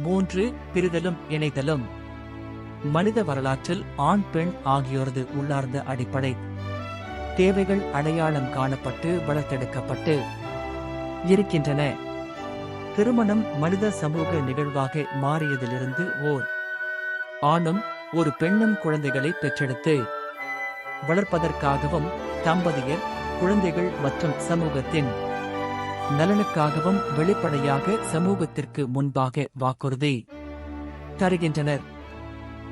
மூன்று பிரிதலும் இணைதலும். மனித வரலாற்றில் ஆண் பெண் ஆகியோரது உள்ளார்ந்த அடிப்படை. தேவைகள் அடையாளம் காணப்பட்டு வளர்த்தெடுக்கப்பட்டு இருக்கின்றன. திருமணம் மனித சமூக நிகழ்வாக மாறியதிலிருந்து ஓர். ஆணும் ஒரு பெண்ணும் குழந்தைகளை பெற்றெடுத்து வளர்ப்பதற்காகவும் தம்பதியர் குழந்தைகள் மற்றும் சமூகத்தின் நலனுக்காகவும் வெளிப்படையாக சமூகத்திற்கு முன்பாக வாக்குறுதி. தருகின்றனர்.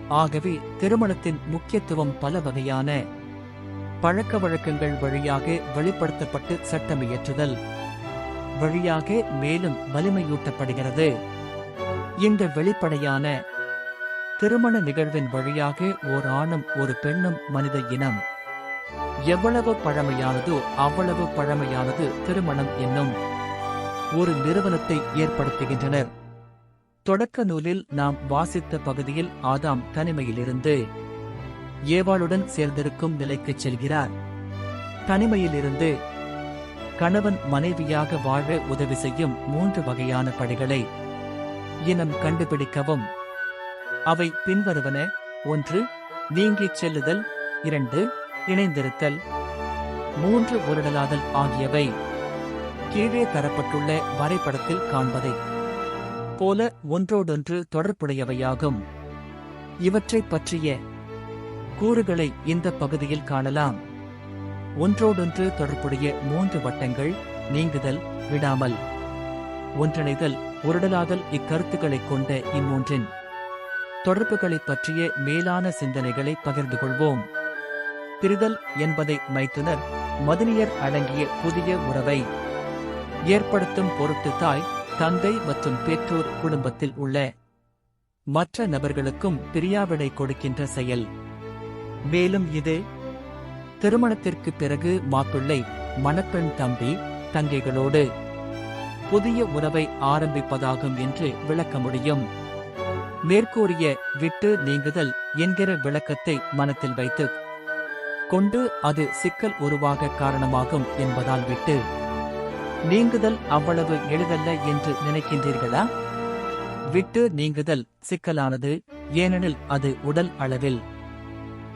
ஆகவே திருமணத்தின் முக்கியத்துவம் பல வகையான பழக்க வழக்கங்கள் வழியாக வெளிப்படுத்தப்பட்டு சட்டமியற்றுதல். வழியாக மேலும் வலிமையூட்டப்படுகிறது. இந்த வெளிப்படையான திருமண நிகழ்வின் வழியாக ஓர் ஆணும் ஒரு பெண்ணும் மனித இனம் எவ்வளவு பழமையானதோ அவ்வளவு பழமையானது திருமணம் என்னும் ஒரு நிறுவனத்தை ஏற்படுத்துகின்றனர். தொடக்க நூலில் நாம் வாசித்த பகுதியில் ஆதாம் தனிமையிலிருந்து ஏவாளுடன் சேர்ந்திருக்கும் நிலைக்குச் செல்கிறார். தனிமையிலிருந்து கணவன் மனைவியாக வாழ உதவி செய்யும் மூன்று வகையான படிகளை இனம் கண்டுபிடிக்கவும். அவை பின்வருவன ஒன்று நீங்கிச் செல்லுதல் இரண்டு இணைந்திருத்தல். மூன்று உருடலாதல் ஆகியவை கீழே தரப்பட்டுள்ள வரைபடத்தில் காண்பதை போல ஒன்றோடொன்று தொடர்புடையவையாகும். இவற்றைப் பற்றிய கூறுகளை இந்த பகுதியில் காணலாம். ஒன்றோடொன்று தொடர்புடைய மூன்று வட்டங்கள் நீங்குதல் விடாமல். ஒன்றிணைதல் உருடலாதல் இக்கருத்துக்களைக் கொண்ட இம்மூன்றின் தொடர்புகளைப் பற்றிய மேலான சிந்தனைகளை பகிர்ந்து கொள்வோம். பிரிதல் என்பதை மைத்துனர் மதுனியர் அடங்கிய புதிய உறவை ஏற்படுத்தும் பொருட்டு தாய் தந்தை மற்றும் பெற்றோர் குடும்பத்தில் உள்ள மற்ற நபர்களுக்கும் பிரியாவிடை கொடுக்கின்ற செயல். மேலும் இது திருமணத்திற்கு பிறகு மாப்பிள்ளை மணப்பெண் தம்பி தங்கைகளோடு புதிய உறவை ஆரம்பிப்பதாகும் என்று விளக்க முடியும். மேற்கூறிய விட்டு நீங்குதல் என்கிற விளக்கத்தை மனத்தில் வைத்து கொண்டு அது சிக்கல் உருவாக காரணமாகும் என்பதால் விட்டு நீங்குதல் அவ்வளவு எளிதல்ல என்று நினைக்கின்றீர்களா? விட்டு நீங்குதல் சிக்கலானது ஏனெனில் அது உடல் அளவில்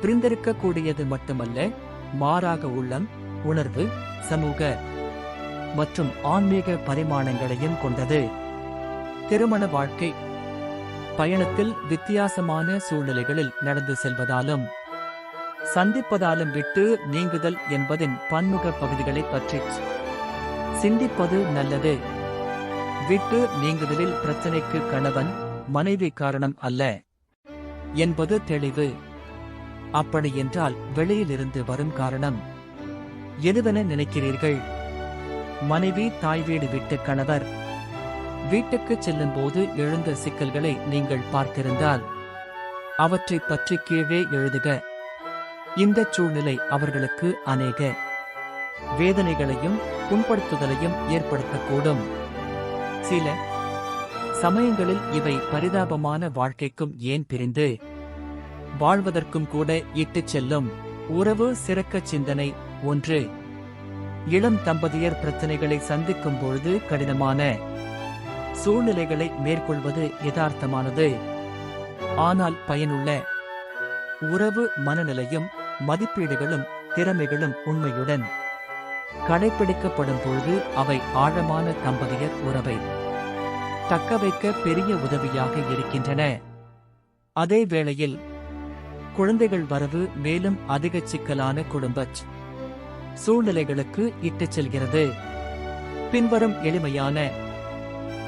பிரிந்திருக்கக்கூடியது மட்டுமல்ல மாறாக உள்ளம் உணர்வு சமூக மற்றும் ஆன்மீக பரிமாணங்களையும் கொண்டது. திருமண வாழ்க்கை பயணத்தில் வித்தியாசமான சூழ்நிலைகளில் நடந்து செல்வதாலும் சந்திப்பதாலும் விட்டு நீங்குதல் என்பதின் பன்முக பகுதிகளைப் பற்றி சிந்திப்பது நல்லது. விட்டு நீங்குதலில் பிரச்சனைக்கு கணவன் மனைவி காரணம் அல்ல என்பது தெளிவு. அப்படியென்றால் வெளியிலிருந்து வரும் காரணம். எதுவென நினைக்கிறீர்கள்? மனைவி தாய் வீடு விட்டு கணவர். வீட்டுக்குச் செல்லும்போது எழுந்த சிக்கல்களை நீங்கள் பார்த்திருந்தால் அவற்றை பற்றி கீழே எழுதுக. இந்த சூழ்நிலை அவர்களுக்கு அநேக வேதனைகளையும் புண்படுத்துதலையும் ஏற்படுத்தக்கூடும். சில சமயங்களில் இவை பரிதாபமான வாழ்க்கைக்கும் ஏன் பிரிந்து? வாழ்வதற்கும் கூட இட்டுச் செல்லும் உறவு சிறக்க சிந்தனை ஒன்று. இளம் தம்பதியர் பிரச்சனைகளை சந்திக்கும் பொழுது கடினமான சூழ்நிலைகளை மேற்கொள்வது யதார்த்தமானது. ஆனால் பயனுள்ள உறவு மனநிலையும் மதிப்பீடுகளும் திறமைகளும் உண்மையுடன் கடைபிடிக்கப்படும் பொழுது அவை ஆழமான தம்பதியர் உறவை தக்கவைக்க பெரிய உதவியாக இருக்கின்றன. அதே வேளையில் குழந்தைகள் வரவு மேலும் அதிக சிக்கலான குடும்ப சூழ்நிலைகளுக்கு இட்டுச் செல்கிறது. பின்வரும் எளிமையான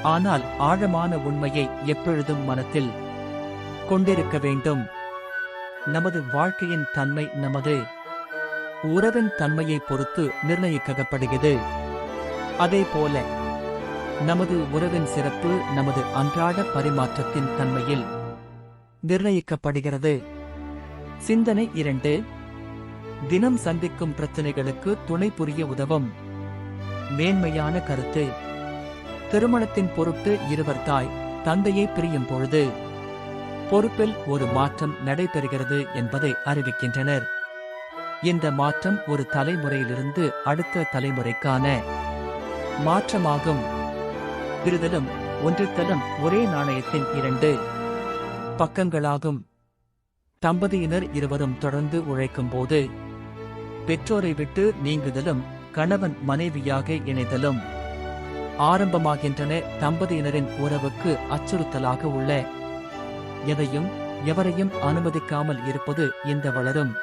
ஆனால் ஆழமான உண்மையை எப்பொழுதும் மனத்தில் கொண்டிருக்க வேண்டும். நமது வாழ்க்கையின் தன்மை நமது உறவின் தன்மையை பொறுத்து நிர்ணயிக்கப்படுகிறது. அதே போல நமது உறவின் சிறப்பு நமது அன்றாட பரிமாற்றத்தின் தன்மையில் நிர்ணயிக்கப்படுகிறது. சிந்தனை இரண்டு தினம் சந்திக்கும் பிரச்சனைகளுக்கு துணை புரிய உதவும் மேன்மையான கருத்து. திருமணத்தின் பொருட்டு இருவர் தாய் தந்தையை பிரியும் பொழுது பொறுப்பில் ஒரு மாற்றம் நடைபெறுகிறது என்பதை அறிவிக்கின்றனர். இந்த மாற்றம் ஒரு தலைமுறையிலிருந்து அடுத்த தலைமுறைக்கான மாற்றமாகும். விருதலும் ஒன்றுத்தலும் ஒரே நாணயத்தின் இரண்டு பக்கங்களாகும். தம்பதியினர் இருவரும் தொடர்ந்து உழைக்கும் போது பெற்றோரை விட்டு நீங்குதலும் கணவன் மனைவியாக இணைதலும் ஆரம்பமாகின்றன. தம்பதியினரின் உறவுக்கு அச்சுறுத்தலாக உள்ள எதையும் எவரையும் அனுமதிக்காமல் இருப்பது இந்த வளரும்.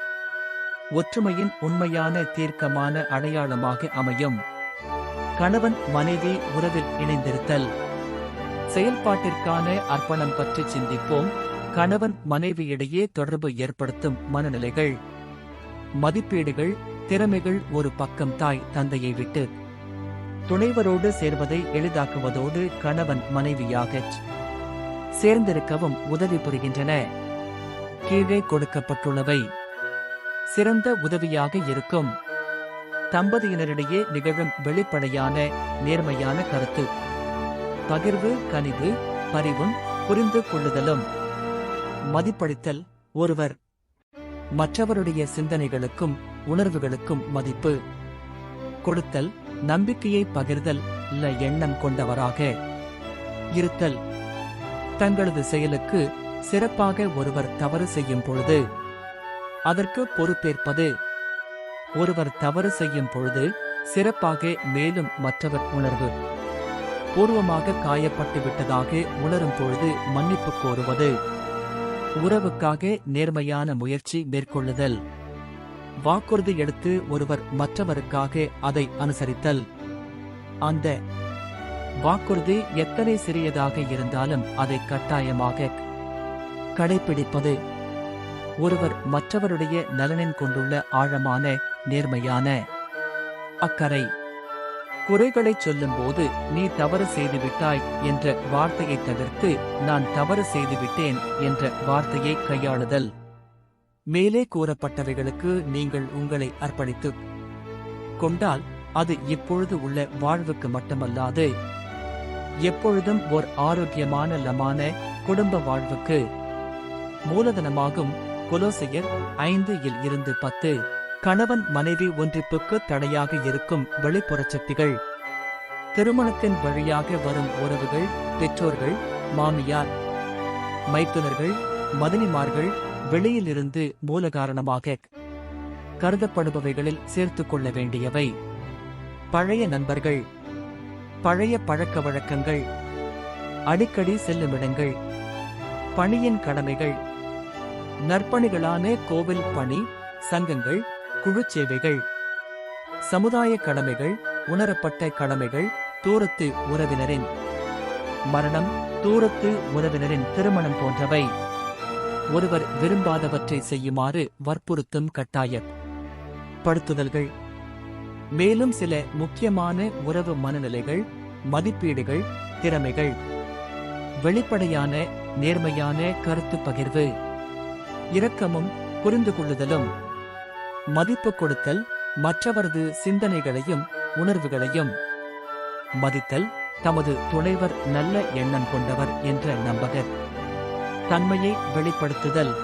ஒற்றுமையின் உண்மையான தீர்க்கமான அடையாளமாக அமையும். கணவன் மனைவி உறவில் இணைந்திருத்தல். செயல்பாட்டிற்கான அர்ப்பணம் பற்றி சிந்திப்போம். கணவன் மனைவியிடையே தொடர்பு ஏற்படுத்தும் மனநிலைகள். மதிப்பீடுகள் திறமைகள் ஒரு பக்கம் தாய் தந்தையை விட்டு. துணைவரோடு சேர்வதை எளிதாக்குவதோடு கணவன் மனைவியாகச் சேர்ந்திருக்கவும் உதவி புரிகின்றன. கீழே கொடுக்கப்பட்டுள்ளவை. சிறந்த உதவியாக இருக்கும். தம்பதியினரிடையே நிகழும் வெளிப்படையான நேர்மையான கருத்து. பகிர்வு கனிவு பரிவும் புரிந்து கொள்ளுதலும். மதிப்பளித்தல் ஒருவர். மற்றவருடைய சிந்தனைகளுக்கும் உணர்வுகளுக்கும் மதிப்பு. கொடுத்தல் நம்பிக்கையை பகிர்தல் எண்ணம் கொண்டவராக. இருத்தல். தங்களது செயலுக்கு சிறப்பாக ஒருவர் தவறு செய்யும் பொழுது அதற்கு பொறுப்பேற்பது. ஒருவர் தவறு செய்யும் பொழுது சிறப்பாக மேலும் மற்றவர் உணர்வு பூர்வமாக காயப்பட்டு விட்டதாக உணரும் பொழுது மன்னிப்பு கோருவது. உறவுக்காக நேர்மையான முயற்சி மேற்கொள்ளுதல். வாக்குறுதி எடுத்து ஒருவர் மற்றவருக்காக அதை அனுசரித்தல். அந்த வாக்குறுதி எத்தனை சிறியதாக இருந்தாலும் அதை கட்டாயமாக கடைபிடிப்பது ஒருவர் மற்றவருடைய நலனின் கொண்டுள்ள ஆழமான நேர்மையான அக்கறை. குறைகளைச் சொல்லும்போது நீ தவறு செய்துவிட்டாய் என்ற வார்த்தையை தவிர்த்து நான் தவறு செய்துவிட்டேன் என்ற வார்த்தையை கையாளுதல். மேலே கூறப்பட்டவைகளுக்கு நீங்கள் உங்களை அர்ப்பணித்து கொண்டால் அது இப்பொழுது உள்ள வாழ்வுக்கு மட்டுமல்லாது எப்பொழுதும் ஓர் ஆரோக்கியமான லமான குடும்ப வாழ்வுக்கு. மூலதனமாகும் குலோசையர் ஐந்து இல் இருந்து பத்து. கணவன் மனைவி ஒன்றிப்புக்கு தடையாக இருக்கும் வெளிப்புற சக்திகள். திருமணத்தின் வழியாக வரும் உறவுகள் பெற்றோர்கள் மாமியார் மைத்துனர்கள் மதனிமார்கள் வெளியிலிருந்து மூல காரணமாக கருதப்படுபவைகளில் சேர்த்துக் கொள்ள வேண்டியவை. பழைய நண்பர்கள் பழைய பழக்க வழக்கங்கள் அடிக்கடி செல்லுமிடங்கள் பணியின் கடமைகள் நற்பணிகளான கோவில் பணி சங்கங்கள் குழு சேவைகள் சமுதாய கடமைகள் உணரப்பட்ட கடமைகள் தூரத்து உறவினரின் மரணம் தூரத்து உறவினரின் திருமணம் போன்றவை. ஒருவர் விரும்பாதவற்றை செய்யுமாறு வற்புறுத்தும் கட்டாய படுத்துதல்கள் மேலும் சில முக்கியமான உறவு மனநிலைகள் மதிப்பீடுகள் திறமைகள். வெளிப்படையான நேர்மையான கருத்து பகிர்வு. இரக்கமும் புரிந்து கொள்ளுதலும் மதிப்பு கொடுத்தல் மற்றவரது சிந்தனைகளையும் உணர்வுகளையும். மதித்தல் தமது துணைவர் நல்ல எண்ணம் கொண்டவர் என்ற நம்பகர். தன்மையை வெளிப்படுத்துதல்.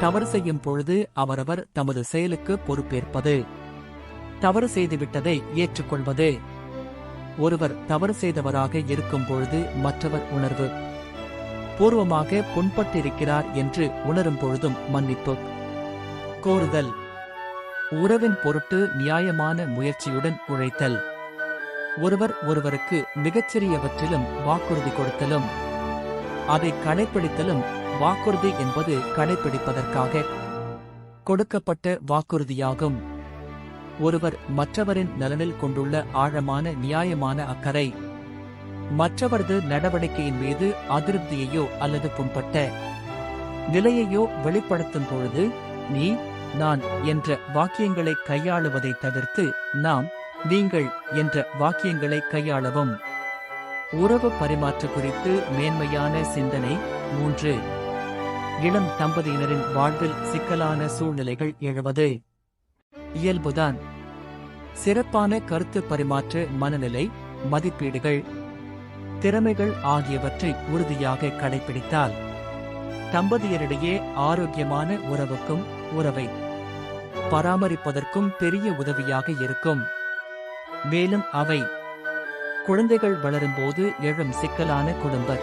தவறு செய்யும் பொழுது அவரவர் தமது செயலுக்கு பொறுப்பேற்பது. தவறு செய்துவிட்டதை ஏற்றுக்கொள்வது. ஒருவர் தவறு செய்தவராக இருக்கும் பொழுது மற்றவர் உணர்வு. பூர்வமாக புண்பட்டிருக்கிறார் என்று உணரும் பொழுதும் மன்னிப்பு. கோருதல். உறவின் பொருட்டு நியாயமான முயற்சியுடன் உழைத்தல். ஒருவர் ஒருவருக்கு மிகச்சிறியவற்றிலும் வாக்குறுதி கொடுத்தலும் அதை கடைப்பிடித்தலும் வாக்குறுதி என்பது கடைப்பிடிப்பதற்காக கொடுக்கப்பட்ட வாக்குறுதியாகும். ஒருவர் மற்றவரின் நலனில் கொண்டுள்ள ஆழமான நியாயமான அக்கறை. மற்றவரது நடவடிக்கையின் மீது அதிருப்தியையோ அல்லது புண்பட்ட நிலையையோ வெளிப்படுத்தும் பொழுது நீ நான் என்ற வாக்கியங்களை கையாளுவதை தவிர்த்து நாம் நீங்கள் என்ற வாக்கியங்களை கையாளவும். உறவு பரிமாற்ற குறித்து மேன்மையான சிந்தனை. மூன்று. இளம் தம்பதியினரின் வாழ்வில் சிக்கலான சூழ்நிலைகள் எழுவது. இயல்புதான். சிறப்பான கருத்து பரிமாற்ற மனநிலை மதிப்பீடுகள் திறமைகள் ஆகியவற்றை உறுதியாக கடைபிடித்தால் தம்பதியரிடையே ஆரோக்கியமான உறவுக்கும் உறவை பராமரிப்பதற்கும் பெரிய உதவியாக இருக்கும். மேலும் அவை குழந்தைகள் வளரும்போது எழும் சிக்கலான குடும்ப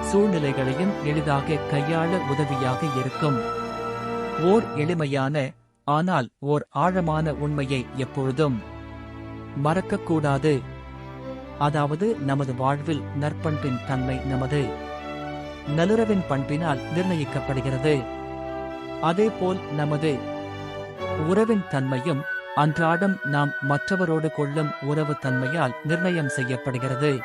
சூழ்நிலைகளையும் எளிதாக கையாள உதவியாக இருக்கும். ஓர் எளிமையான ஆனால் ஓர் ஆழமான உண்மையை எப்பொழுதும் மறக்கக்கூடாது. அதாவது நமது வாழ்வில் நற்பண்பின் தன்மை நமது நல்லுறவின் பண்பினால் நிர்ணயிக்கப்படுகிறது. அதேபோல் நமது உறவின் தன்மையும் அன்றாடம் நாம் மற்றவரோடு கொள்ளும் உறவு தன்மையால் நிர்ணயம் செய்யப்படுகிறது.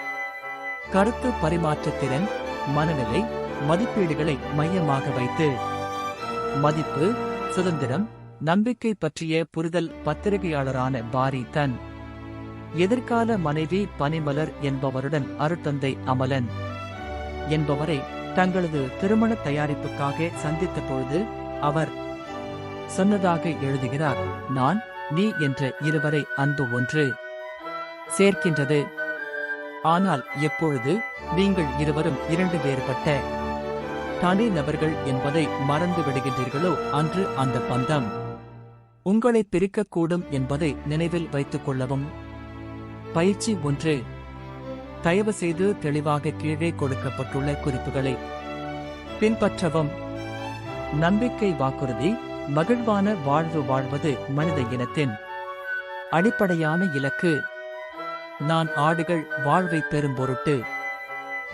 கருத்து பரிமாற்றத்திறன் மனநிலை மதிப்பீடுகளை மையமாக வைத்து மதிப்பு சுதந்திரம் நம்பிக்கை பற்றிய புரிதல் பத்திரிகையாளரான பாரி தன் எதிர்கால மனைவி பனிமலர் என்பவருடன் அருட்தந்தை அமலன் என்பவரை தங்களது திருமண தயாரிப்புக்காக சந்தித்த பொழுது அவர் சொன்னதாக எழுதுகிறார் நான் நீ என்ற இருவரை அன்பு ஒன்று சேர்க்கின்றது. ஆனால் எப்பொழுது நீங்கள் இருவரும் இரண்டு வேறுபட்ட தனி நபர்கள் என்பதை மறந்து விடுகின்றீர்களோ அன்று அந்த பந்தம். உங்களை பிரிக்கக்கூடும் என்பதை நினைவில் வைத்துக் கொள்ளவும் பயிற்சி ஒன்று. தயவு செய்து தெளிவாக கீழே கொடுக்கப்பட்டுள்ள குறிப்புகளை பின்பற்றவும். நம்பிக்கை வாக்குறுதி மகிழ்வான வாழ்வு வாழ்வது மனித இனத்தின் அடிப்படையான இலக்கு. நான் ஆடுகள் வாழ்வை பெரும் பொருட்டு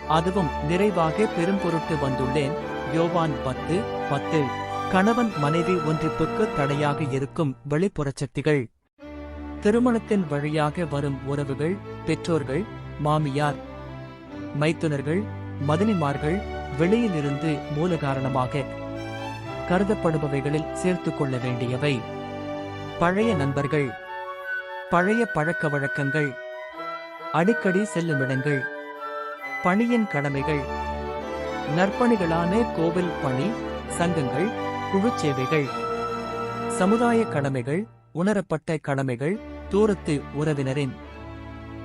அதுவும் நிறைவாக பெரும் பொருட்டு வந்துள்ளேன். யோவான் பத்து பத்து. கணவன் மனைவி ஒன்றிப்புக்கு தடையாக இருக்கும் வெளிப்புற சக்திகள். திருமணத்தின் வழியாக வரும் உறவுகள் பெற்றோர்கள் மாமியார் மைத்துனர்கள் மதனிமார்கள் வெளியிலிருந்து மூல காரணமாக கருதப்படுபவைகளில் சேர்த்துக் கொள்ள வேண்டியவை. பழைய நண்பர்கள் பழைய பழக்க வழக்கங்கள் அடிக்கடி செல்லும் இடங்கள் பணியின் கடமைகள் நற்பணிகளான கோவில் பணி சங்கங்கள் குழுச் சேவைகள் சமுதாய கடமைகள் உணரப்பட்ட கடமைகள் தூரத்து உறவினரின்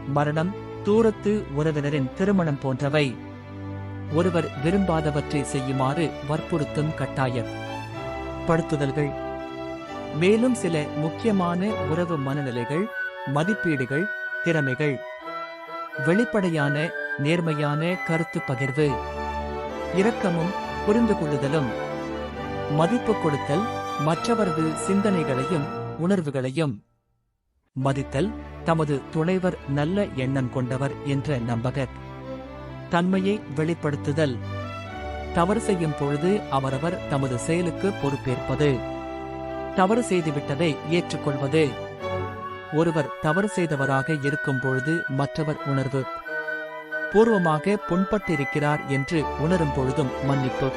மரணம் தூரத்து உறவினரின் திருமணம் போன்றவை. ஒருவர் விரும்பாதவற்றை செய்யுமாறு வற்புறுத்தும் கட்டாயம். படுத்துதல்கள் மேலும் சில முக்கியமான உறவு மனநிலைகள் மதிப்பீடுகள் திறமைகள். வெளிப்படையான நேர்மையான கருத்து பகிர்வு. இரக்கமும் புரிந்து கொள்ளுதலும். மதிப்பு கொடுத்தல் மற்றவரது சிந்தனைகளையும் உணர்வுகளையும். மதித்தல் தமது துணைவர் நல்ல எண்ணம் கொண்டவர் என்ற நம்பக. தன்மையை வெளிப்படுத்துதல். தவறு செய்யும் பொழுது அவரவர் தமது செயலுக்கு பொறுப்பேற்பது. தவறு செய்துவிட்டதை ஏற்றுக்கொள்வது. ஒருவர் தவறு செய்தவராக இருக்கும் பொழுது மற்றவர் உணர்வு. பூர்வமாக புண்பட்டிருக்கிறார் என்று உணரும் பொழுதும் மன்னிப்பு.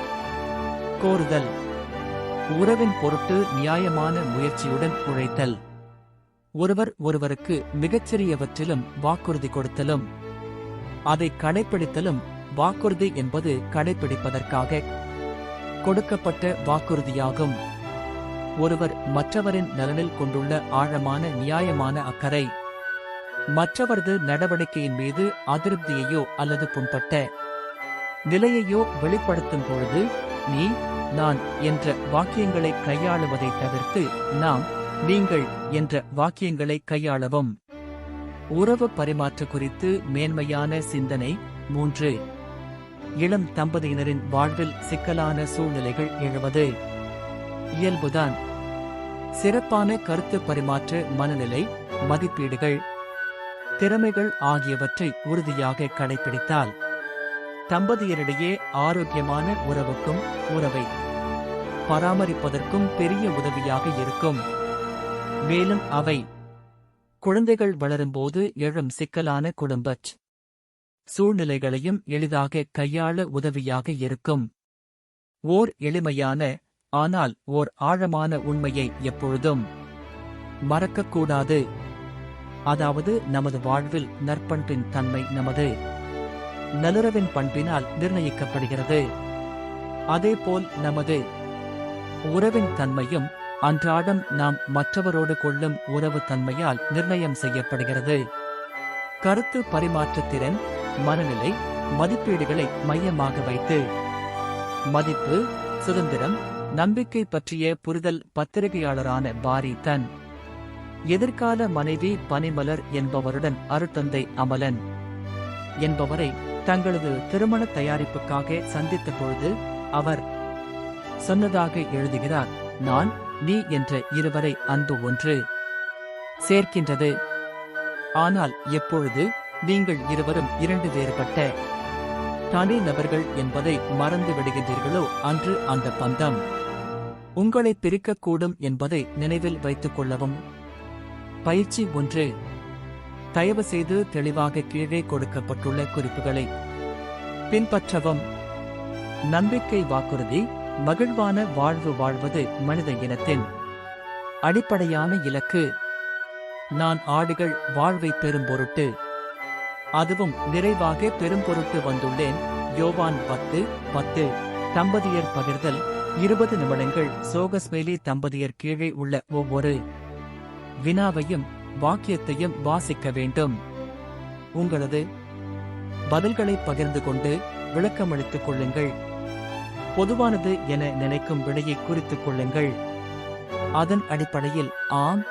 கோருதல். உறவின் பொருட்டு நியாயமான முயற்சியுடன் உழைத்தல். ஒருவர் ஒருவருக்கு மிகச்சிறியவற்றிலும் வாக்குறுதி கொடுத்தலும் அதை கடைப்பிடித்தலும் வாக்குறுதி என்பது கடைப்பிடிப்பதற்காக கொடுக்கப்பட்ட வாக்குறுதியாகும். ஒருவர் மற்றவரின் நலனில் கொண்டுள்ள ஆழமான நியாயமான அக்கறை மற்றவரது நடவடிக்கையின் மீது அதிருப்தியையோ அல்லது புண்பட்ட நிலையையோ வெளிப்படுத்தும் பொழுது நீ நான் என்ற வாக்கியங்களை கையாளுவதை தவிர்த்து நாம் நீங்கள் என்ற வாக்கியங்களை கையாளவும். உறவு பரிமாற்ற குறித்து மேன்மையான சிந்தனை. மூன்று. இளம் தம்பதியினரின் வாழ்வில் சிக்கலான சூழ்நிலைகள் எழுவது. இயல்புதான். சிறப்பான கருத்து பரிமாற்ற மனநிலை மதிப்பீடுகள். திறமைகள் ஆகியவற்றை உறுதியாக கடைபிடித்தால் தம்பதியரிடையே ஆரோக்கியமான உறவுக்கும் உறவை பராமரிப்பதற்கும் பெரிய உதவியாக இருக்கும். மேலும் அவை குழந்தைகள் வளரும்போது எழும் சிக்கலான குடும்ப சூழ்நிலைகளையும் எளிதாக கையாள உதவியாக இருக்கும். ஓர் எளிமையான ஆனால் ஓர் ஆழமான உண்மையை எப்பொழுதும் மறக்கக்கூடாது. அதாவது நமது வாழ்வில் நற்பண்பின் தன்மை நமது நல்லுறவின் பண்பினால் நிர்ணயிக்கப்படுகிறது. அதேபோல் நமது உறவின் தன்மையும் அன்றாடம் நாம் மற்றவரோடு கொள்ளும் உறவு தன்மையால் நிர்ணயம் செய்யப்படுகிறது. கருத்து பரிமாற்றத்திறன் மனநிலை மதிப்பீடுகளை மையமாக வைத்து மதிப்பு சுதந்திரம் நம்பிக்கை பற்றிய புரிதல் பத்திரிகையாளரான பாரி தன் எதிர்கால மனைவி பனிமலர் என்பவருடன் அருட்தந்தை அமலன் என்பவரை தங்களது திருமண தயாரிப்புக்காக சந்தித்த பொழுது அவர் சொன்னதாக எழுதுகிறார் நான் நீ என்ற இருவரை அன்பு ஒன்று சேர்க்கின்றது. ஆனால் எப்பொழுது நீங்கள் இருவரும் இரண்டு வேறுபட்ட தனி நபர்கள் என்பதை மறந்து விடுகின்றீர்களோ அன்று அந்த பந்தம் உங்களை பிரிக்கக்கூடும் என்பதை நினைவில் வைத்துக் கொள்ளவும். பயிற்சி ஒன்று தயவு செய்து தெளிவாக கீழே கொடுக்கப்பட்டுள்ள குறிப்புகளை பின்பற்றவும். நம்பிக்கை வாக்குறுதி மகிழ்வான வாழ்வு வாழ்வது மனித இனத்தின் அடிப்படையான இலக்கு. நான் ஆடுகள் வாழ்வை பெறும் பொருட்டு அதுவும் நிறைவாக பெரும் பொருட்டு வந்துள்ளேன். யோவான் பத்து பத்து தம்பதியர் பகிர்தல் இருபது நிமிடங்கள். சோகஸ்வேலி தம்பதியர் கீழே உள்ள ஒவ்வொரு வினாவையும் வாக்கியத்தையும் வாசிக்க வேண்டும். உங்களது பதில்களை பகிர்ந்து கொண்டு விளக்கமளித்துக் கொள்ளுங்கள். பொதுவானது என நினைக்கும் விடையை குறித்துக் கொள்ளுங்கள். அதன் அடிப்படையில் ஆம்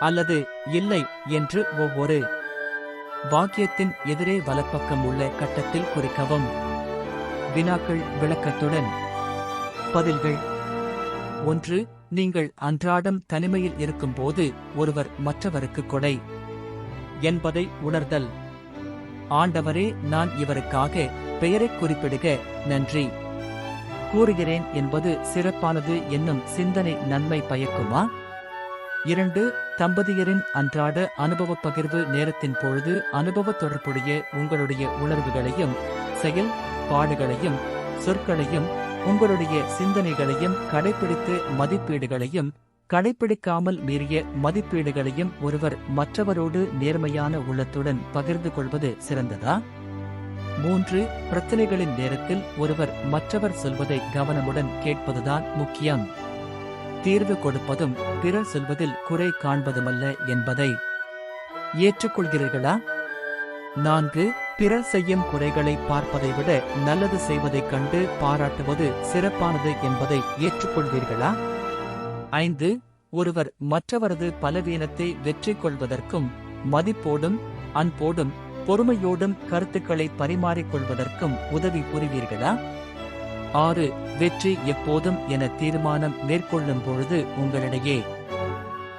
அல்லது இல்லை என்று ஒவ்வொரு வாக்கியத்தின் எதிரே வலப்பக்கம் உள்ள கட்டத்தில் குறிக்கவும். வினாக்கள் விளக்கத்துடன். பதில்கள் ஒன்று நீங்கள் அன்றாடம் தனிமையில் இருக்கும்போது ஒருவர் மற்றவருக்கு கொடை. என்பதை உணர்தல். ஆண்டவரே நான் இவருக்காக பெயரைக் குறிப்பிடுக நன்றி. கூறுகிறேன் என்பது சிறப்பானது என்னும் சிந்தனை நன்மை பயக்குமா? இரண்டு தம்பதியரின் அன்றாட அனுபவ பகிர்வு நேரத்தின் பொழுது அனுபவ தொடர்புடைய உங்களுடைய உணர்வுகளையும் செயல் பாடுகளையும் சொற்களையும் உங்களுடைய சிந்தனைகளையும் கடைபிடித்து மதிப்பீடுகளையும் கடைபிடிக்காமல் மீறிய மதிப்பீடுகளையும் ஒருவர் மற்றவரோடு நேர்மையான உள்ளத்துடன் பகிர்ந்து கொள்வது சிறந்ததா? மூன்று பிரச்சனைகளின் நேரத்தில் ஒருவர் மற்றவர் சொல்வதை கவனமுடன் கேட்பதுதான் முக்கியம். தீர்வு கொடுப்பதும் பிறர் சொல்வதில் குறை காண்பதுமல்ல என்பதை ஏற்றுக்கொள்கிறீர்களா? நான்கு பிறர் செய்யும் குறைகளை பார்ப்பதை விட நல்லது செய்வதைக் கண்டு பாராட்டுவது சிறப்பானது என்பதை ஏற்றுக்கொள்வீர்களா? ஐந்து ஒருவர் மற்றவரது பலவீனத்தை வெற்றி கொள்வதற்கும் மதிப்போடும் அன்போடும் பொறுமையோடும் கருத்துக்களை பரிமாறிக்கொள்வதற்கும் உதவி புரிவீர்களா? ஆறு வெற்றி எப்போதும் என தீர்மானம் மேற்கொள்ளும் பொழுது உங்களிடையே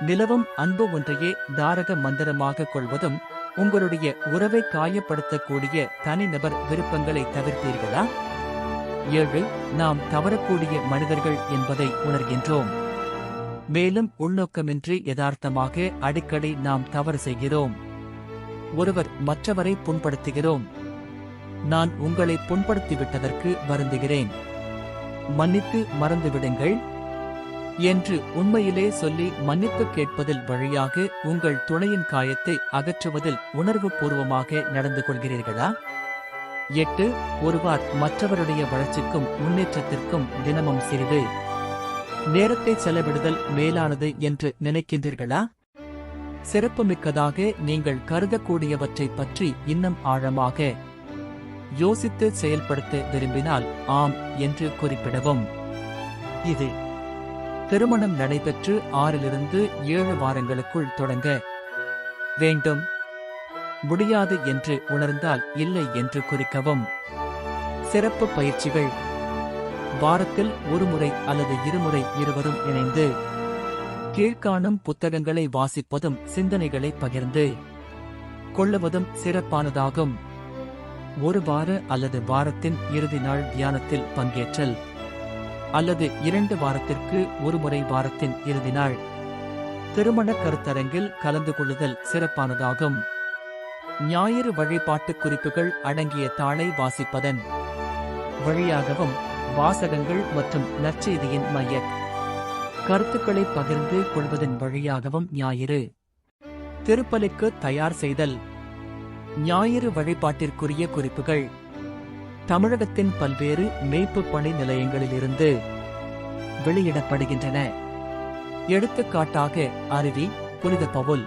நிலவும் அன்பு ஒன்றையே தாரக மந்திரமாக கொள்வதும் உங்களுடைய உறவை காயப்படுத்தக்கூடிய தனிநபர் விருப்பங்களை தவிர்ப்பீர்களா ஏழு நாம் தவறக்கூடிய மனிதர்கள் என்பதை உணர்கின்றோம். மேலும் உள்நோக்கமின்றி யதார்த்தமாக அடிக்கடி நாம் தவறு செய்கிறோம். ஒருவர் மற்றவரை புண்படுத்துகிறோம். நான் உங்களை புண்படுத்திவிட்டதற்கு வருந்துகிறேன். மன்னித்து மறந்துவிடுங்கள். என்று உண்மையிலே சொல்லி மன்னிப்பு கேட்பதில் வழியாக உங்கள் துணையின் காயத்தை அகற்றுவதில் உணர்வுபூர்வமாக நடந்து கொள்கிறீர்களா? எட்டு ஒருவார் மற்றவருடைய வளர்ச்சிக்கும் முன்னேற்றத்திற்கும் தினமும் சிறிது. நேரத்தை செலவிடுதல் மேலானது என்று நினைக்கின்றீர்களா? சிறப்புமிக்கதாக நீங்கள் கருதக்கூடியவற்றைப் பற்றி இன்னும் ஆழமாக யோசித்து செயல்படுத்த விரும்பினால் ஆம் என்று குறிப்பிடவும். இது திருமணம் நடைபெற்று ஆறிலிருந்து ஏழு வாரங்களுக்குள் தொடங்க. வேண்டும். முடியாது என்று உணர்ந்தால் இல்லை என்று குறிக்கவும். சிறப்பு பயிற்சிகள். வாரத்தில் ஒருமுறை அல்லது இருமுறை இருவரும் இணைந்து கீழ்காணும் புத்தகங்களை வாசிப்பதும் சிந்தனைகளை பகிர்ந்து கொள்ளுவதும் சிறப்பானதாகும். ஒரு வார அல்லது வாரத்தின் இறுதி நாள் தியானத்தில் பங்கேற்றல். அல்லது இரண்டு வாரத்திற்கு ஒருமுறை வாரத்தின் இறுதி நாள் திருமண கருத்தரங்கில் கலந்து கொள்ளுதல் சிறப்பானதாகும். ஞாயிறு வழிபாட்டு குறிப்புகள் அடங்கிய தாளை வாசிப்பதன் வழியாகவும் வாசகங்கள் மற்றும் நற்செய்தியின் மைய கருத்துக்களை பகிர்ந்து கொள்வதன் வழியாகவும் ஞாயிறு. திருப்பலிக்கு தயார் செய்தல். ஞாயிறு வழிபாட்டிற்குரிய குறிப்புகள் தமிழகத்தின் பல்வேறு மேய்ப்பு பணி நிலையங்களிலிருந்து வெளியிடப்படுகின்றன. எடுத்துக்காட்டாக அருவி புனித பவுல்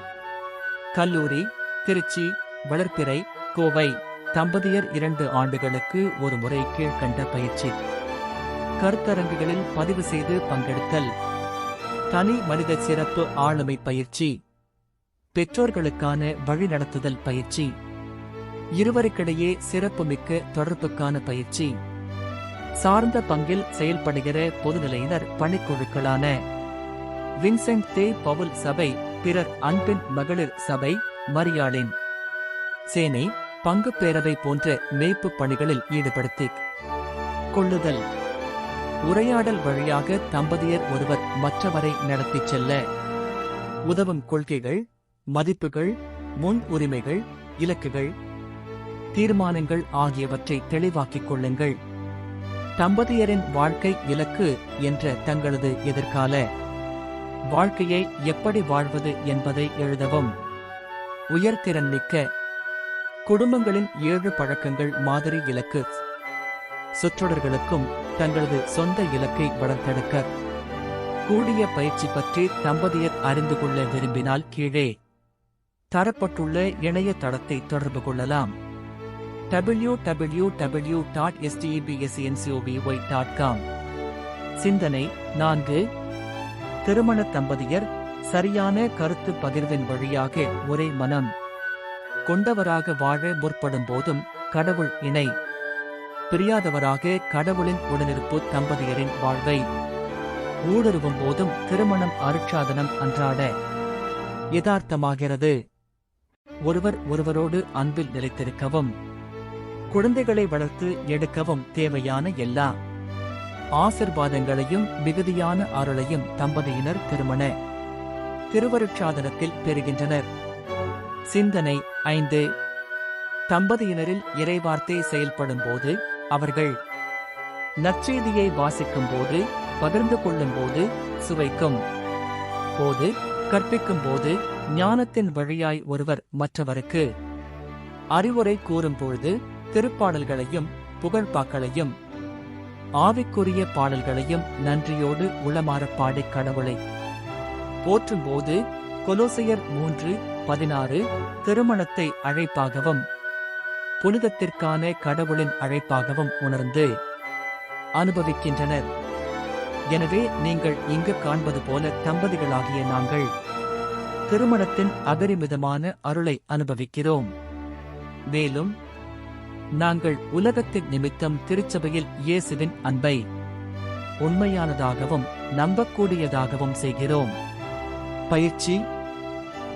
கல்லூரி திருச்சி வளர்ப்பிறை கோவை தம்பதியர் இரண்டு ஆண்டுகளுக்கு ஒரு முறை கீழ்கண்ட பயிற்சி. கருத்தரங்குகளில் பதிவு செய்து பங்கெடுத்தல். தனி மனித சிறப்பு ஆளுமை பயிற்சி. பெற்றோர்களுக்கான வழிநடத்துதல் பயிற்சி. இருவருக்கிடையே சிறப்புமிக்க தொடர்புக்கான பயிற்சி. சார்ந்த பங்கில் செயல்படுகிற பொதுநிலையினர் பணிக்குழுக்களான வின்சென்ட் தே. பவுல் சபை பிறர் அன்பின் மகளிர் சபை மரியாளின் சேனை பங்கு பேரவை போன்ற மேய்ப்பு பணிகளில் ஈடுபடுத்திக் கொள்ளுதல். உரையாடல் வழியாக தம்பதியர் ஒருவர் மற்றவரை நடத்திச் செல்ல உதவும் கொள்கைகள் மதிப்புகள் முன் உரிமைகள் இலக்குகள் தீர்மானங்கள் ஆகியவற்றை தெளிவாக்கிக் கொள்ளுங்கள். தம்பதியரின் வாழ்க்கை இலக்கு என்ற தங்களது எதிர்கால. வாழ்க்கையை எப்படி வாழ்வது என்பதை எழுதவும். உயர்திறன் மிக்க. குடும்பங்களின் ஏழு பழக்கங்கள் மாதிரி இலக்கு. சொற்றொடர்களுக்கும் தங்களது சொந்த இலக்கை வளர்த்தெடுக்க. கூடிய பயிற்சி பற்றி தம்பதியர் அறிந்து கொள்ள விரும்பினால் கீழே. தரப்பட்டுள்ள இணைய தளத்தை தொடர்பு கொள்ளலாம். W W W dot STPSCNCOPY dot com சிந்தனை நான்கு. திருமண தம்பதியர் சரியான கருத்து பகிர்வின் வழியாக ஒரே மனம். கொண்டவராக வாழ முற்படும் போதும் கடவுள் இணை. பிரியாதவராக கடவுளின் உடனிருப்பு தம்பதியரின் வாழ்வை. ஊடுருவும் போதும் திருமணம் அருட்சாதனம் அன்றாட. யதார்த்தமாகிறது. ஒருவர் ஒருவரோடு அன்பில் நிலைத்திருக்கவும். குழந்தைகளை வளர்த்து எடுக்கவும் தேவையான எல்லா ஆசிர்வாதங்களையும் மிகுதியான அருளையும் தம்பதியினர் திருமண திருவருட்சாதனத்தில் பெறுகின்றனர். சிந்தனை ஐந்து. தம்பதியினரில் இறைவார்த்தை செயல்படும் போது அவர்கள் நற்செய்தியை வாசிக்கும் போது பகிர்ந்து கொள்ளும் போது சுவைக்கும் போது கற்பிக்கும் போது ஞானத்தின் வழியாய் ஒருவர் மற்றவருக்கு அறிவுரை கூறும் பொழுது திருப்பாடல்களையும் புகழ்பாக்களையும் ஆவிக்குரிய பாடல்களையும் நன்றியோடு உளமாற பாடி கடவுளை. போற்றும்போது கொலோசையர் மூன்று பதினாறு திருமணத்தை அழைப்பாகவும் புனிதத்திற்கான கடவுளின் அழைப்பாகவும் உணர்ந்து அனுபவிக்கின்றனர். எனவே நீங்கள் இங்கு காண்பது போல தம்பதிகளாகிய நாங்கள் திருமணத்தின் அபரிமிதமான அருளை அனுபவிக்கிறோம். மேலும் நாங்கள் உலகத்தின் நிமித்தம் திருச்சபையில் இயேசுவின் அன்பை உண்மையானதாகவும் நம்பக்கூடியதாகவும் செய்கிறோம். பயிற்சி.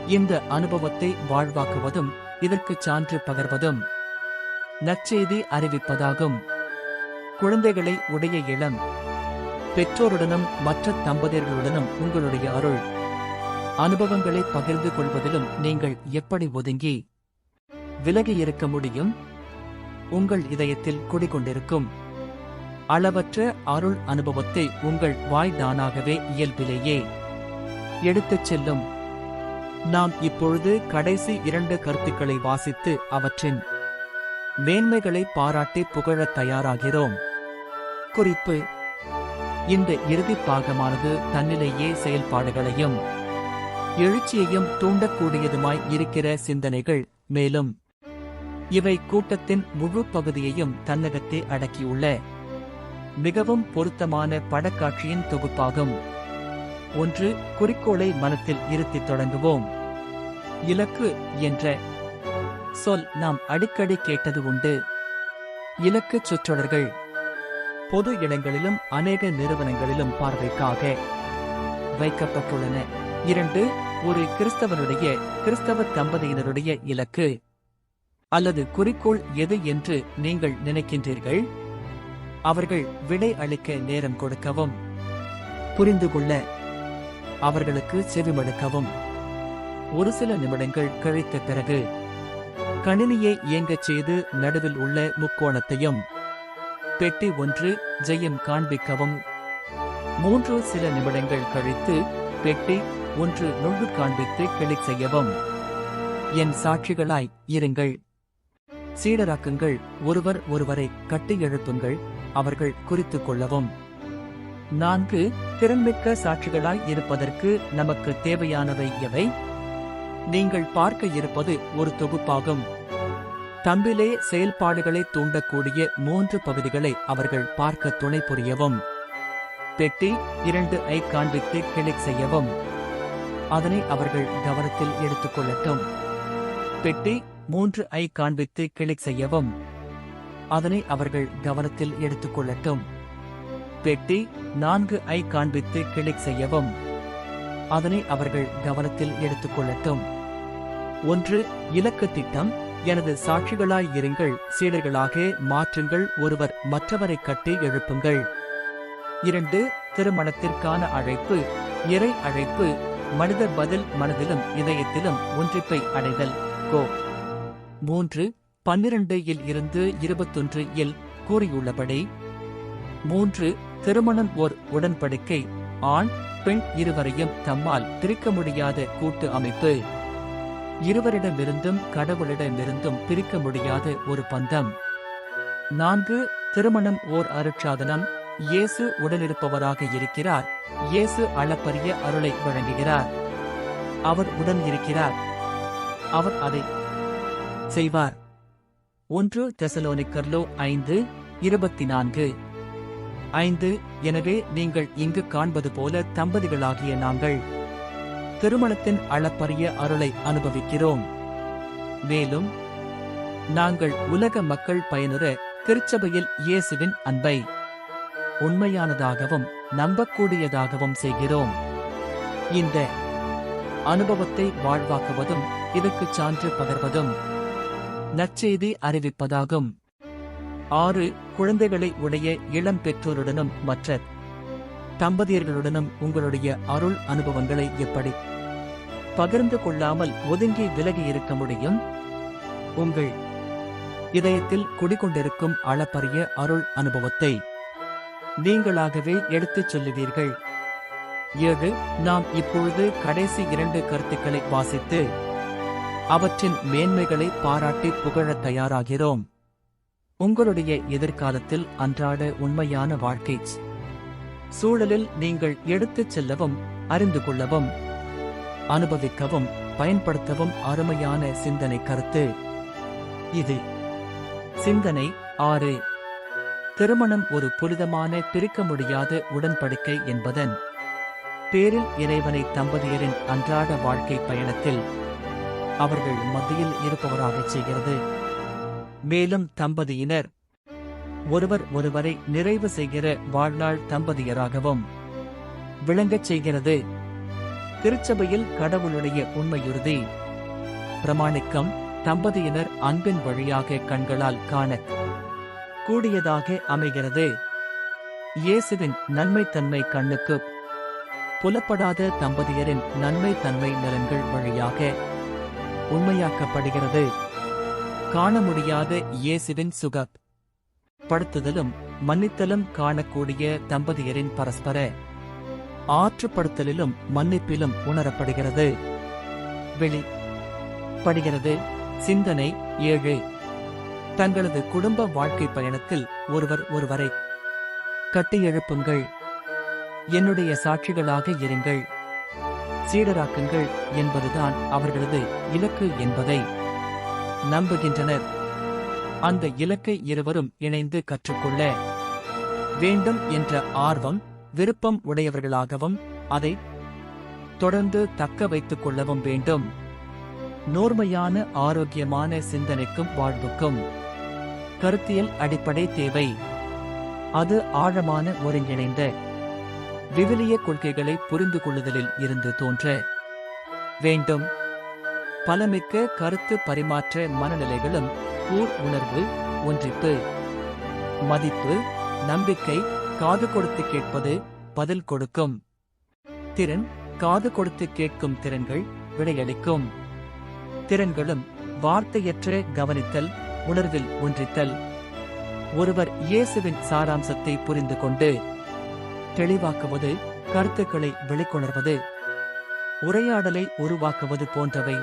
இந்த அனுபவத்தை வாழ்வாக்குவதும் இதற்கு சான்று பகர்வதும் நற்செய்தி அறிவிப்பதாகும். குழந்தைகளை உடைய இளம் பெற்றோருடனும் மற்ற தம்பதியர்களுடனும் உங்களுடைய அருள். அனுபவங்களை பகிர்ந்து கொள்வதிலும் நீங்கள் எப்படி ஒதுங்கி விலகி இருக்க முடியும்? உங்கள் இதயத்தில் குடிகொண்டிருக்கும். அளவற்ற அருள் அனுபவத்தை உங்கள் வாய் தானாகவே இயல்பிலேயே. எடுத்துச் செல்லும். நாம் இப்பொழுது கடைசி இரண்டு கருத்துக்களை வாசித்து அவற்றின் மேன்மைகளை பாராட்டி புகழத் தயாராகிறோம். குறிப்பு இந்த இறுதி பாகமானது தன்னிலேயே செயல்பாடுகளையும் எழுச்சியையும் தூண்டக்கூடியதுமாய் இருக்கிற சிந்தனைகள் மேலும் இவை கூட்டத்தின் முழு பகுதியையும் தன்னகத்தே அடக்கியுள்ள மிகவும் பொருத்தமான படக்காட்சியின் தொகுப்பாகும். ஒன்று குறிக்கோளை மனத்தில் இருத்தித் தொடங்குவோம். இலக்கு என்ற சொல் நாம் அடிக்கடி கேட்டது உண்டு. இலக்கு சொற்றொடர்கள் பொது இடங்களிலும் அநேக நிறுவனங்களிலும் பார்வைக்காக வைக்கப்பட்டுள்ளன. இரண்டு ஒரு கிறிஸ்தவனுடைய கிறிஸ்தவ தம்பதியினருடைய இலக்கு. அல்லது குறிக்கோள் எது என்று நீங்கள் நினைக்கின்றீர்கள்? அவர்கள் விடை அளிக்க நேரம் கொடுக்கவும். புரிந்து கொள்ள. அவர்களுக்கு செவிமடுக்கவும். ஒரு சில நிமிடங்கள் கழித்த பிறகு கணினியை இயங்கச் செய்து நடுவில் உள்ள முக்கோணத்தையும் பெட்டி ஒன்று ஜெயம் காண்பிக்கவும். மூன்று சில நிமிடங்கள் கழித்து பெட்டி ஒன்று நொங்கு காண்பித்து கிளிக் செய்யவும். என் சாட்சிகளாய் இருங்கள். சீடராக்குங்கள் ஒருவர் ஒருவரை கட்டி எழுப்புங்கள் அவர்கள் குறித்துக் கொள்ளவும். நான்கு திறன்மிக்க சாட்சிகளாய் இருப்பதற்கு நமக்கு தேவையானவை எவை? நீங்கள் பார்க்க இருப்பது ஒரு தொகுப்பாகும். தம்பிலே செயல்பாடுகளை தூண்டக்கூடிய மூன்று பகுதிகளை அவர்கள் பார்க்க துணை புரியவும். பெட்டி இரண்டு ஐ காண்பித்து கிளிக் செய்யவும். அதனை அவர்கள் கவனத்தில் எடுத்துக்கொள்ளட்டும் பெட்டி மூன்று ஐ காண்பித்து கிளிக் செய்யவும். அதனை அவர்கள் கவனத்தில் எடுத்துக்கொள்ளட்டும் பெட்டி நான்கு ஐ காண்பித்து கிளிக் செய்யவும். அதனை அவர்கள் கவனத்தில் எடுத்துக்கொள்ளட்டும் ஒன்று இலக்கு திட்டம். எனது சாட்சிகளாய் இருங்கள். சீடர்களாக மாற்றுங்கள். ஒருவர் மற்றவரை கட்டி எழுப்புங்கள். இரண்டு திருமணத்திற்கான அழைப்பு. இறை அழைப்பு. மனிதர் பதில் மனதிலும் இதயத்திலும் ஒன்றிப்பை அடைதல். கோ. மூன்று பன்னிரண்டு இல் இருந்து இருபத்தொன்று இல் கூறியுள்ளபடி மூன்று திருமணம் ஓர் உடன்படிக்கை ஆண் பெண் இருவரையும் தம்மால் பிரிக்க முடியாத கூட்டு அமைப்பு. இருவரிடமிருந்தும் கடவுளிடமிருந்தும் பிரிக்க முடியாத ஒரு பந்தம். நான்கு திருமணம் ஓர் அருட்சாதனம் இயேசு உடனிருப்பவராக இருக்கிறார். இயேசு அளப்பரிய அருளை வழங்குகிறார். அவர் உடன் இருக்கிறார். அவர் அதை செய்வார். ஒன்று தெசலோனிக்கர்லோ ஐந்து இருபத்தி நான்கு ஐந்து எனவே நீங்கள் இங்கு காண்பது போல தம்பதிகளாகிய நாங்கள். திருமணத்தின் அளப்பரிய அருளை அனுபவிக்கிறோம். மேலும் நாங்கள் உலக மக்கள் பயனுற திருச்சபையில் இயேசுவின் அன்பை உண்மையானதாகவும் நம்பக்கூடியதாகவும் செய்கிறோம். இந்த அனுபவத்தை வாழ்வாக்குவதும் இதற்கு சான்று பகர்வதும் நற்செய்தி அறிவிப்பதாகும். ஆறு குழந்தைகளை உடைய இளம் பெற்றோருடனும் மற்ற தம்பதியர்களுடனும் உங்களுடைய அருள் அனுபவங்களை எப்படி பகிர்ந்து கொள்ளாமல் ஒதுங்கி விலகி இருக்க முடியும்? உங்கள் இதயத்தில் குடிகொண்டிருக்கும் அளப்பரிய அருள் அனுபவத்தை நீங்களாகவே எடுத்துச் சொல்லுவீர்கள். ஏழு நாம் இப்பொழுது கடைசி இரண்டு கருத்துக்களை வாசித்து அவற்றின் மேன்மைகளை பாராட்டி புகழத் தயாராகிறோம். உங்களுடைய எதிர்காலத்தில் அன்றாட உண்மையான வாழ்க்கை. சூழலில் நீங்கள் எடுத்துச் செல்லவும் அறிந்து கொள்ளவும் அனுபவிக்கவும் பயன்படுத்தவும் அருமையான சிந்தனை கருத்து. இது சிந்தனை ஆறு. திருமணம் ஒரு புனிதமான பிரிக்க முடியாத உடன்படிக்கை என்பதன் பேரில் இறைவனை தம்பதியரின் அன்றாட வாழ்க்கை பயணத்தில் அவர்கள் மத்தியில் இருப்பவராக செய்கிறது. மேலும் தம்பதியினர் ஒருவர் ஒருவரை நிறைவு செய்கிற வாழ்நாள் தம்பதியராகவும் விளங்கச் செய்கிறது. திருச்சபையில் கடவுளுடைய உண்மையுறுதி. பிரமாணிக்கம் தம்பதியினர் அன்பின் வழியாக கண்களால் காண கூடியதாக அமைகிறது. இயேசுவின் நன்மைத்தன்மை கண்ணுக்கு புலப்படாத தம்பதியரின் நன்மை தன்மை நலன்கள் வழியாக உண்மையாக்கப்படுகிறது. காண முடியாத இயேசுவின் சுகப் படுத்துதலும் மன்னித்தலும் காணக்கூடிய தம்பதியரின் பரஸ்பர ஆற்றுப்படுத்தலிலும் மன்னிப்பிலும் உணரப்படுகிறது. வெளி. படுகிறது. சிந்தனை ஏழு. தங்களது குடும்ப வாழ்க்கை பயணத்தில் ஒருவர் ஒருவரை கட்டியெழுப்புங்கள். என்னுடைய சாட்சிகளாக இருங்கள். சீடராக்குங்கள் என்பதுதான் அவர்களது இலக்கு என்பதை நம்புகின்றனர். அந்த இலக்கை இருவரும் இணைந்து கற்றுக்கொள்ள வேண்டும் என்ற ஆர்வம் விருப்பம் உடையவர்களாகவும் அதை தொடர்ந்து தக்க வைத்துக் கொள்ளவும் வேண்டும். நோர்மையான ஆரோக்கியமான சிந்தனைக்கும் வாழ்வுக்கும் கருத்தியல் அடிப்படை தேவை. அது ஆழமான ஒருங்கிணைந்த விவிலிய கொள்கைகளை புரிந்து கொள்ளுதலில் இருந்து தோன்ற வேண்டும். பலமிக்க கருத்து பரிமாற்ற மனநிலைகளும் ஊர் உணர்வு ஒன்றிப்பு மதிப்பு நம்பிக்கை காது கொடுத்து கேட்பது பதில் கொடுக்கும். திறன் காது கொடுத்து கேட்கும் திறன்கள் விடையளிக்கும். திறன்களும் வார்த்தையற்ற கவனித்தல் உணர்வில் ஒன்றித்தல். ஒருவர் இயேசுவின் சாராம்சத்தை புரிந்து கொண்டு தெளிவாக்குவது கருத்துக்களை வெளிக்கொணர்வது உரையாடலை உருவாக்குவது போன்றவை.